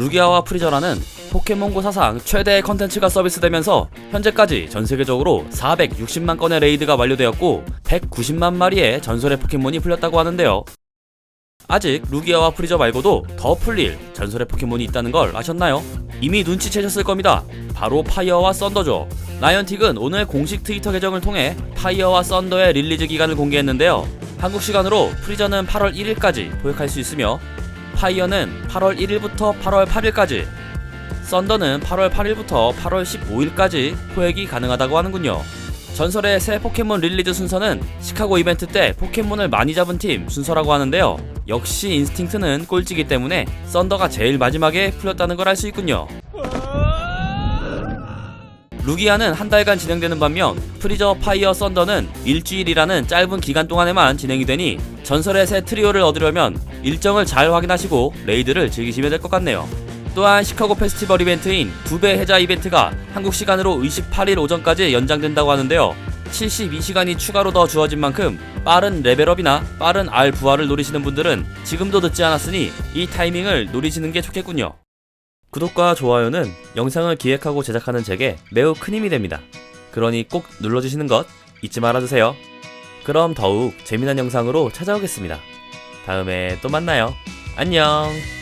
루기아와 프리저라는 포켓몬고 사상 최대의 컨텐츠가 서비스되면서 현재까지 전 세계적으로 460만 건의 레이드가 완료되었고 190만 마리의 전설의 포켓몬이 풀렸다고 하는데요. 아직 루기아와 프리저 말고도 더 풀릴 전설의 포켓몬이 있다는 걸 아셨나요? 이미 눈치채셨을 겁니다. 바로 파이어와 썬더죠. 나이언틱은 오늘 공식 트위터 계정을 통해 파이어와 썬더의 릴리즈 기간을 공개했는데요. 한국 시간으로 프리저는 8월 1일까지 포획할 수 있으며 파이어는 8월 1일부터 8월 8일까지 썬더는 8월 8일부터 8월 15일까지 포획이 가능하다고 하는군요. 전설의 새 포켓몬 릴리즈 순서는 시카고 이벤트 때 포켓몬을 많이 잡은 팀 순서라고 하는데요. 역시 인스팅트는 꼴찌기 때문에 썬더가 제일 마지막에 풀렸다는 걸 알 수 있군요. 루기아는 한 달간 진행되는 반면 프리저 파이어 썬더는 일주일이라는 짧은 기간 동안에만 진행이 되니 전설의 새 트리오를 얻으려면 일정을 잘 확인하시고 레이드를 즐기시면 될 것 같네요. 또한 시카고 페스티벌 이벤트인 두 배 해자 이벤트가 한국 시간으로 28일 오전까지 연장된다고 하는데요. 72시간이 추가로 더 주어진 만큼 빠른 레벨업이나 빠른 알 부활을 노리시는 분들은 지금도 늦지 않았으니 이 타이밍을 노리시는 게 좋겠군요. 구독과 좋아요는 영상을 기획하고 제작하는 제게 매우 큰 힘이 됩니다. 그러니 꼭 눌러주시는 것 잊지 말아주세요. 그럼 더욱 재미난 영상으로 찾아오겠습니다. 다음에 또 만나요. 안녕!